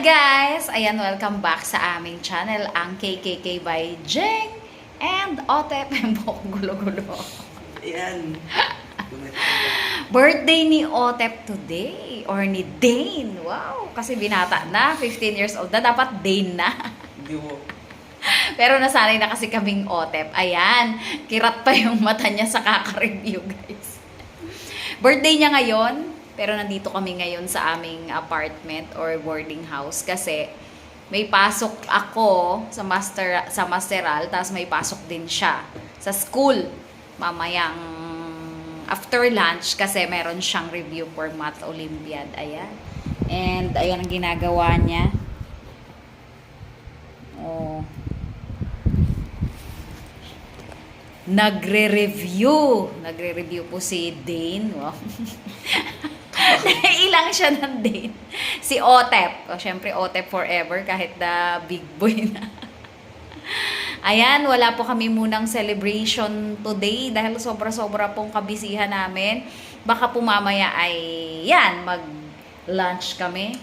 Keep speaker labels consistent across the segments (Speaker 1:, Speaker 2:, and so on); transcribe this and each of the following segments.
Speaker 1: Hi guys! Ayan, welcome back sa aming channel, ang KKK by Jeng and Otep. Bok, gulo-gulo.
Speaker 2: Ayan.
Speaker 1: Birthday ni Otep today, or ni Dane. Wow! Kasi binata na, 15 years old na, dapat Dane na.
Speaker 2: Hindi mo.
Speaker 1: Pero nasanay na kasi kaming Otep. Ayan, kirat pa yung mata niya sa kaka-review, guys. Birthday niya ngayon, pero nandito kami ngayon sa aming apartment or boarding house kasi may pasok ako sa master sa masteral tapos may pasok din siya sa school mamayang after lunch kasi meron siyang review for math olympiad ayan and ayan ang ginagawa niya oh Nagre-review. Nagre-review po si Dane. Wow. Ilang siya ng Dane. Si Otep. O, syempre, Otep forever kahit na big boy na. Ayan, wala po kami munang celebration today dahil sobra-sobra pong kabisihan namin. Baka po mamaya ay, yan, mag-lunch kami.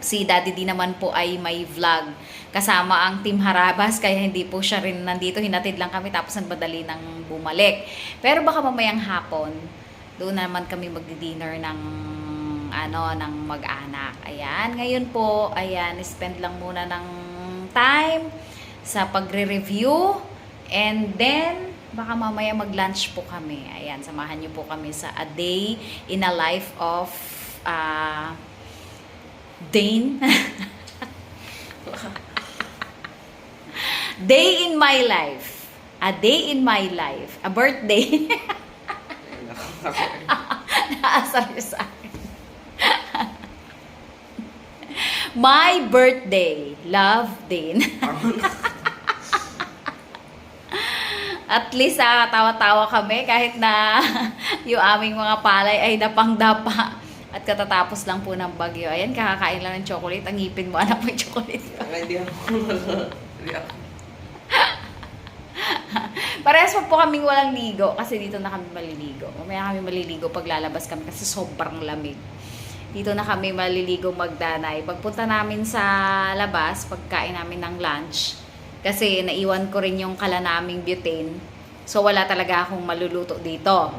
Speaker 1: Si Daddy D naman po ay may vlog kasama ang Team Harabas kaya hindi po siya rin nandito. Hinatid lang kami tapos nagmadali nang bumalik. Pero baka mamayang hapon, doon naman kami magdi-dinner ng ano ng mag-anak. Ayan, ngayon po, ayan, spend lang muna ng time sa pagre-review and then baka mamaya mag-lunch po kami. Ayan, samahan niyo po kami sa a day in a life of uh, Dane. day in my life. A day in my life. A birthday. Naasar niyo sa my birthday. Love, Dane. At least ah, tawa-tawa kami kahit na yung aming mga palay ay napang-dapa. At katatapos lang po ng bagyo. Ayan, kakakain lang ng chocolate. Ang ngipin mo, anak yung chocolate.
Speaker 2: Hindi. Hindi ako.
Speaker 1: Parehas pa po kaming walang ligo kasi dito na kami maliligo. Mamaya kami maliligo pag lalabas kami kasi sobrang lamig. Dito na kami maliligo magdanay. Pagpunta namin sa labas, pagkain namin ng lunch, kasi naiwan ko rin yung kala naming butane. So wala talaga akong maluluto dito.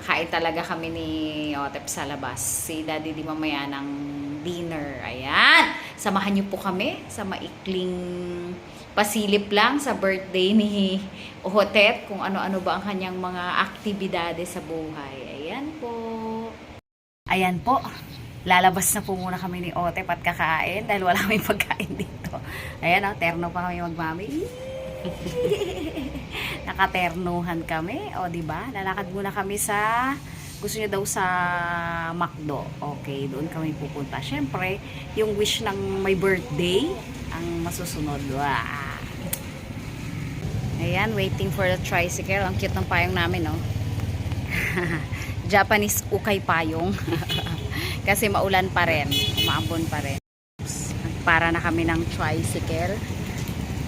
Speaker 1: Kakain talaga kami ni Otep sa labas. Si Daddy di mamaya ng dinner. Ayan. Samahan niyo po kami sa maikling pasilip lang sa birthday ni Otep kung ano-ano ba ang kanyang mga aktibidades sa buhay. Ayan po. Ayan po. Lalabas na po muna kami ni Otep at kakain dahil wala kaming pagkain dito. Ayan, oh, terno pa kami magmami. Nakaternuhan kami, o di ba? Lalakad muna kami sa gusto niya daw sa McDo. Okay, doon kami pupunta. Syempre, yung wish ng may birthday ang masusunod. Wow. Ayan, waiting for the tricycle. Ang cute ng payong namin, no? Japanese ukay payong. Kasi maulan pa rin. Maambon pa rin. Para na kami ng tricycle.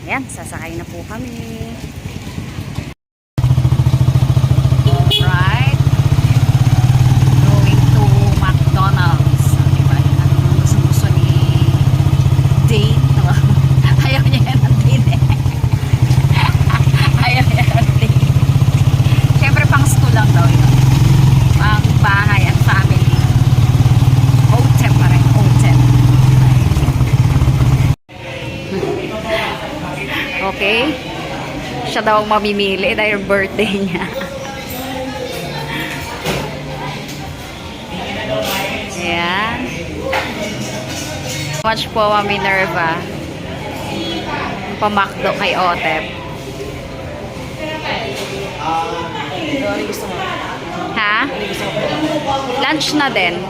Speaker 1: Ayan, sasakay na po kami. Right. Going to McDonald's. Diba? Ang gusto-gusto ni Dane. Diba? Ayaw niya yan ng Dane eh. Ayaw niya ng Dane. Siyempre pang school lang daw yun. Pang bahay at family. Hotel pa rin. Hotel. Okay. Siya daw ang mamimili dahil birthday niya. Ayan. Much po Mami Nerva. Pamakdo kay Otep. Ha? Lunch na din.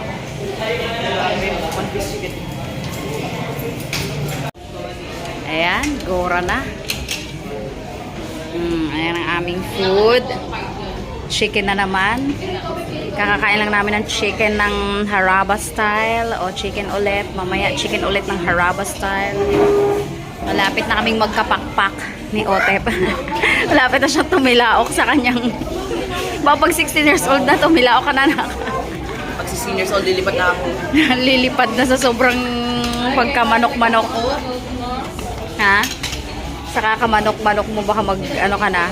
Speaker 1: Ayan, gora na. Mm, ayan ang aming food. Chicken na naman. Kakakain lang namin ng chicken ng Haraba style o chicken ulit. Mamaya chicken ulit ng Haraba style. Malapit na kaming magkapakpak ni Otep. Malapit na siya tumilaok sa kanyang... Baka pag 16 years old na, tumilaok ka na na.
Speaker 2: Pag si seniors all lilipat na ako.
Speaker 1: Lilipad na sa sobrang pagkamanok-manok. Ha? Sa kakamanok-manok mo baka mag ano ka na?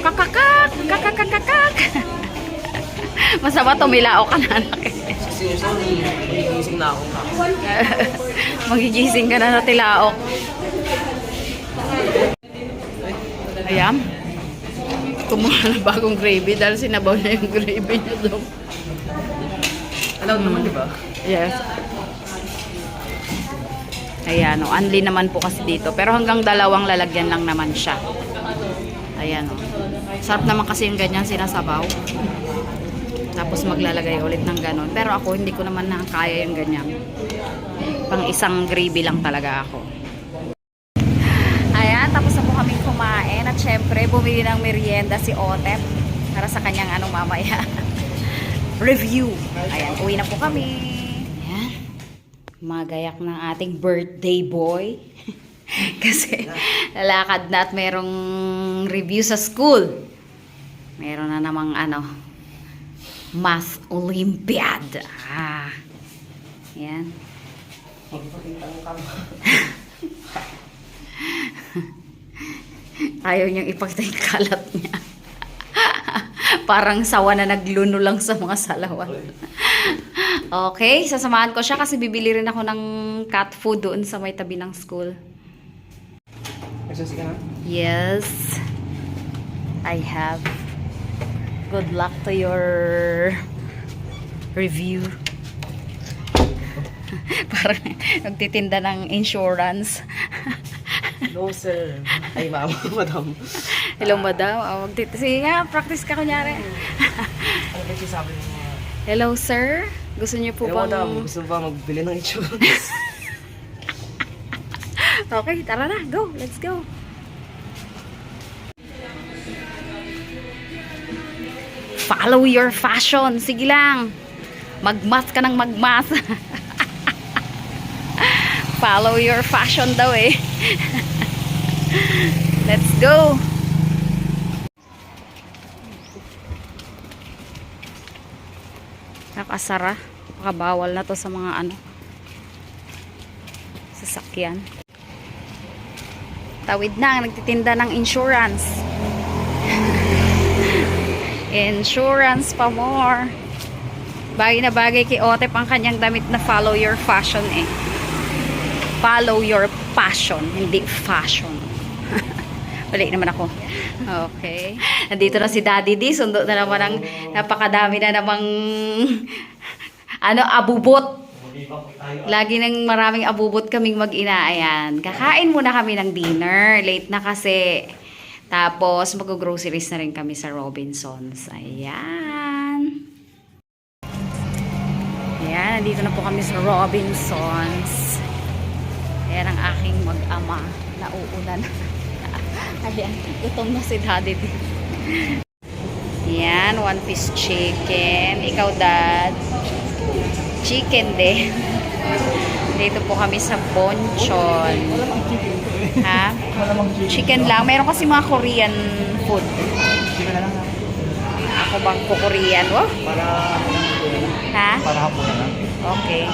Speaker 1: Kakakak! Kakakakakak! Masama tumilao ka na anak.
Speaker 2: Magigising na ako.
Speaker 1: Magigising ka na sa tilaok. Ayan. Kumuha na bagong gravy dahil sinabaw niya yung gravy niya doon.
Speaker 2: Allowed naman, di ba?
Speaker 1: Yes. Ayan, o. Unli naman po kasi dito. Pero hanggang dalawang lalagyan lang naman siya. Ayan, o. Sarap naman kasi yung ganyan sinasabaw. Tapos maglalagay ulit ng ganon. Pero ako, hindi ko naman nakakaya yung ganyan. Pang isang gravy lang talaga ako. Ayan, tapos na po kami kumain. At syempre, bumili ng merienda si Otep para sa kanyang anong mamaya. Review. Ayan, uwi na po kami. Magayak ng ating birthday boy. Kasi lalakad na at merong review sa school. Meron na namang ano, Math Olympiad. Ah. Ayan. Ayaw niyang ipakita yung kalat niya. Parang sawa na nagluno lang sa mga salawan. Okay, sasamahan ko siya kasi bibili rin ako ng cat food doon sa may tabi ng school.
Speaker 2: Nagsasi ka na?
Speaker 1: Yes, I have. Good luck to your review. Parang nagtitinda ng insurance.
Speaker 2: No, sir. Ay, mama, madam.
Speaker 1: Hello, madam. Oh, Sige nga, practice ka kunyari.
Speaker 2: Ano ba sabi mga...
Speaker 1: Hello, sir. Gusto niyo po
Speaker 2: Hello,
Speaker 1: bang...
Speaker 2: madam. Gusto ba magbili ng insurance?
Speaker 1: Okay, tara na. Go. Let's go. Follow your fashion. Sige lang. Magmas ka ng magmas. Follow your fashion daw eh. Let's go. Nakasara. Bawal na to sa mga ano sasakyan. Tawid na, nagtitinda ng insurance. insurance pa more. Bagay na bagay kay Otep ang kanyang damit na follow your fashion eh. Follow your passion, hindi fashion. Balik naman ako. Okay. Nandito na si Daddy D. Sundo na naman ang napakadami na namang ano, abubot. Lagi nang maraming abubot kaming mag-ina. Ayan. Kakain muna kami ng dinner. Late na kasi. Tapos, mag-groceries na rin kami sa Robinsons. Ayan. Ayan, nandito na po kami sa Robinsons. Ayan ang aking mag-ama. Nauunan. Ayan, gutom na si Daddy. Ayan, one piece chicken. Ikaw, Dad. Chicken din. Dito po kami sa Bonchon. Ha? Chicken lang. Meron kasi mga Korean food. Ako bang ko Korean? Oh?
Speaker 2: Para...
Speaker 1: Ha?
Speaker 2: Para hapon na lang.
Speaker 1: Okay.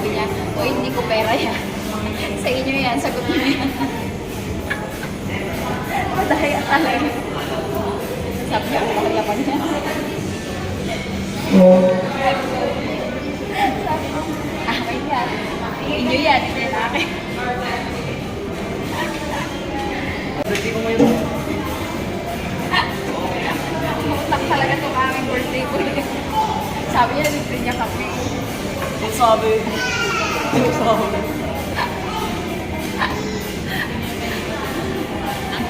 Speaker 1: sabi niya, o hindi ko pera yan. sa inyo yan, sagot mo yan. Patay akala niya. Sabi niya, ang pakilapan niya. sabi ko, akin. Inyo yan, hindi na akin.
Speaker 2: Birthday ko ngayon.
Speaker 1: Utak talaga itong aking birthday ko.
Speaker 2: Sabi niya, libre niya kape. Ang sabi.
Speaker 1: Ang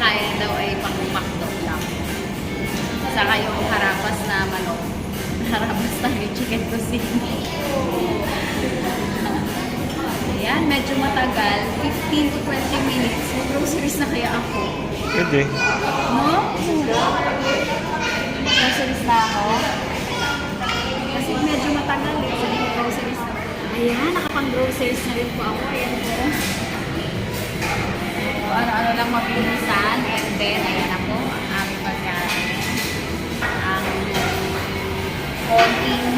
Speaker 1: kaya daw ay pang-makdo lang. Saka yung harapas na manok. Harapas na may chicken kusini. Ayan, medyo matagal. 15 to 20 minutes. Mag-groceries na kaya ako.
Speaker 3: Pwede.
Speaker 1: No? Groceries na ako. Kasi medyo matagal eh. So, groceries na. Ayan, nakapang-groceries na rin po ako. Ayan po. So, ano-ano lang mabilisan. And then, ayan ako. Ang aming pagkain. Ang konting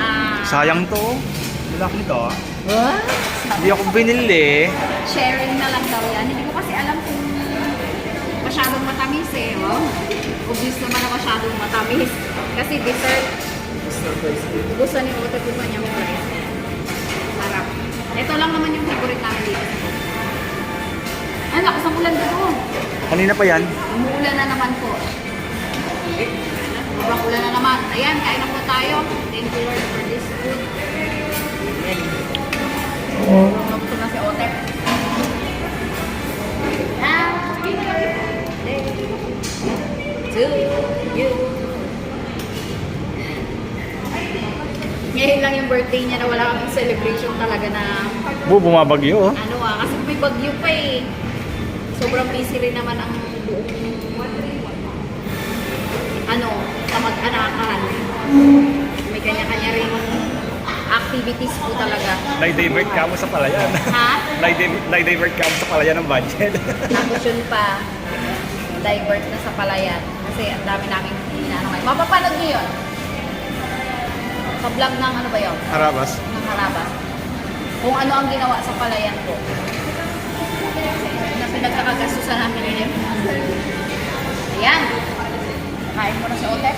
Speaker 1: ah
Speaker 3: Sayang to. Wala nito ah.
Speaker 1: What?
Speaker 3: Hindi ako binili.
Speaker 1: sharing na lang daw yan. Hindi ko kasi alam kung masyadong matamis eh. Oh. Obvious naman na masyadong matamis. Kasi dessert, gusto ni Ote po niyang fries. Ito lang naman yung favorite namin dito. Ay, lakas ng ulan doon.
Speaker 3: Kanina pa yan.
Speaker 1: Umuulan na naman po. Sobrang ulan na naman. Ayan, kain na po tayo. Thank you Lord for this food. Nabusog na si Otep. Birthday to you. Ngayon lang yung birthday niya na wala kaming celebration talaga na
Speaker 3: Bu, bumabagyo oh.
Speaker 1: ano ah, kasi may bagyo pa eh. Sobrang busy rin naman ang buong ano, kamag-anakan. May kanya-kanya rin activities po talaga.
Speaker 3: Nai-divert ka mo sa palayan.
Speaker 1: Ha?
Speaker 3: Nai-divert ka mo sa palayan ng budget.
Speaker 1: Tapos yun pa, divert na sa palayan. Kasi ang dami namin ngayon. Mapapanood nyo yun. Sa vlog ng ano ba yun?
Speaker 3: Harabas.
Speaker 1: ng harabas. Kung ano ang ginawa sa palayan ko. Na pinagkakagastusan namin ngayon. Ayan. Kain mo na sa Otep.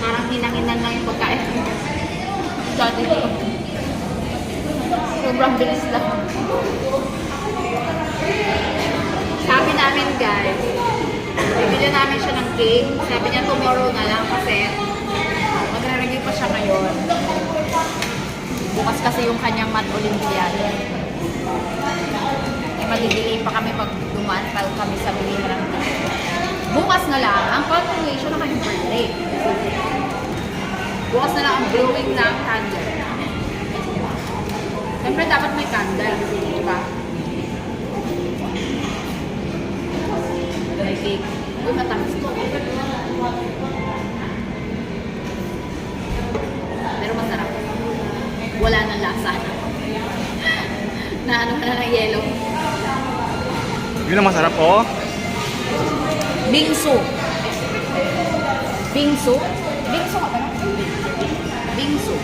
Speaker 1: Parang hinanginan lang yung pagkain. Dati ko. Sobrang bilis lang. Sabi namin guys, bibili namin siya ng cake. Sabi niya tomorrow na lang kasi magre-review pa siya ngayon. Bukas kasi yung kanyang math olympiad. Eh, madidelay pa kami pag dumaan pa kami sa bilihan ng cake. Bukas na lang ang continuation ng kanyang birthday. Bukas na lang ang blowing ng candle. Siyempre dapat may candle,
Speaker 3: Yun ang masarap oh.
Speaker 1: Bingsu. Bingsu? Bingsu ka ba? Bingsu.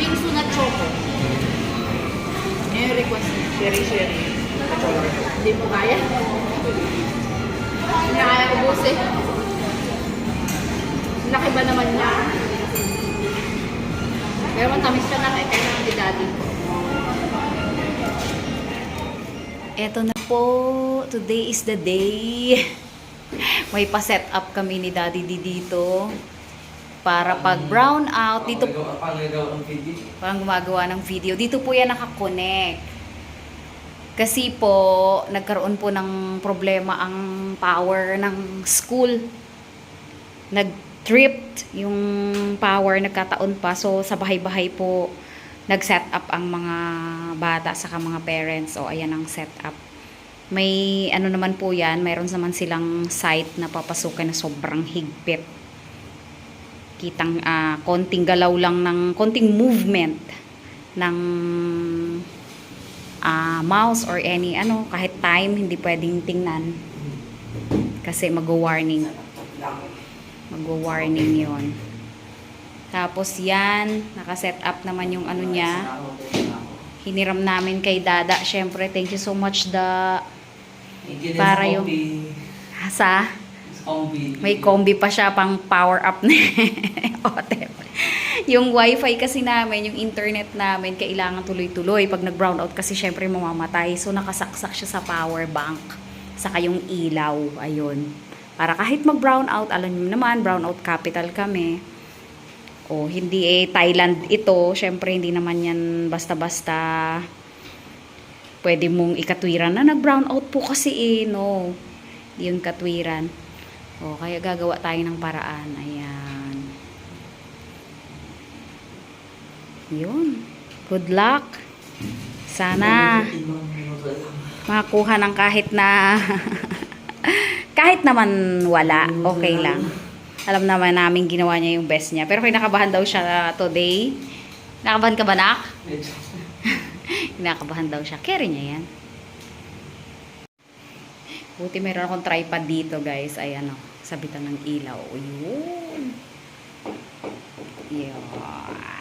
Speaker 1: Bingsu na choco. Yung request niya.
Speaker 2: Sherry, sherry.
Speaker 1: Hindi mo kaya. Hindi kaya ubusin. Laki ba naman niya? Pero matamis ka na eh, kaya naman ni daddy ko. Eto na po. Today is the day. May pa-set up kami ni Daddy D dito. Para pag brown out, dito
Speaker 2: Pangagawa ng video.
Speaker 1: parang gumagawa ng video. Dito po yan nakakonect. Kasi po, nagkaroon po ng problema ang power ng school. Nag-tripped yung power, nagkataon pa. So, sa bahay-bahay po, nag-set up ang mga bata sa mga parents. O, ayan ang setup. May ano naman po yan, mayroon naman silang site na papasukan na sobrang higpit kitang ah, konting galaw lang ng konting movement ng ah, mouse or any ano kahit time hindi pwedeng tingnan kasi mag-warning mag-warning yon tapos yan nakaset up naman yung ano niya hiniram namin kay Dada syempre thank you so much da Para yung- sa may combi pa siya pang power up na Otep. Yung wifi kasi namin, yung internet namin, kailangan tuloy-tuloy. Pag nag-brown out kasi syempre mamamatay. So nakasaksak siya sa power bank. Saka yung ilaw, ayun. Para kahit mag-brown out, alam niyo naman, brown out capital kami. O hindi eh Thailand ito, syempre hindi naman yan basta-basta pwede mong ikatwiran na nag-brown out po kasi eh, no. Hindi yun katwiran. O, kaya gagawa tayo ng paraan. Ayan. Yun. Good luck. Sana makakuha ng kahit na kahit naman wala, okay lang. Alam naman namin ginawa niya yung best niya. Pero kinakabahan daw siya today. Nakabahan ka ba, Nak? Kinakabahan daw siya. Carry niya yan. Buti meron akong tripod dito, guys. Ayan, oh. Sabitan ng ilaw. Yun. Yun.